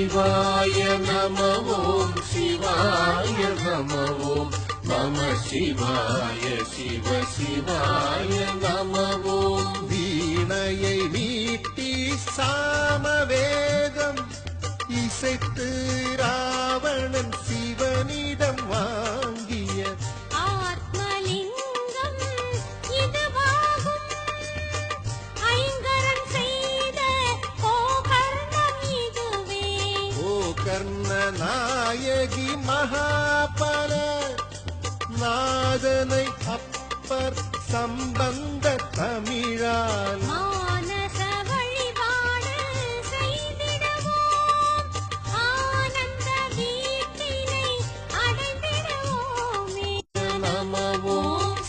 சிவாய நம ஓம் சிவாய நம ஓம் நம சிவாய சிவ சிவாய நம ஓம் வீணையை மீட்டி சாமவேதம் இசைத்து ராவணன் ஓ கர்ணநாயகி மகாபல நாதனை அப்பர் சம்பந்த தமிழால் செய்திடுவோம். ஆனந்த வீட்டினை அடைந்திடுவோமே. நம ஓம்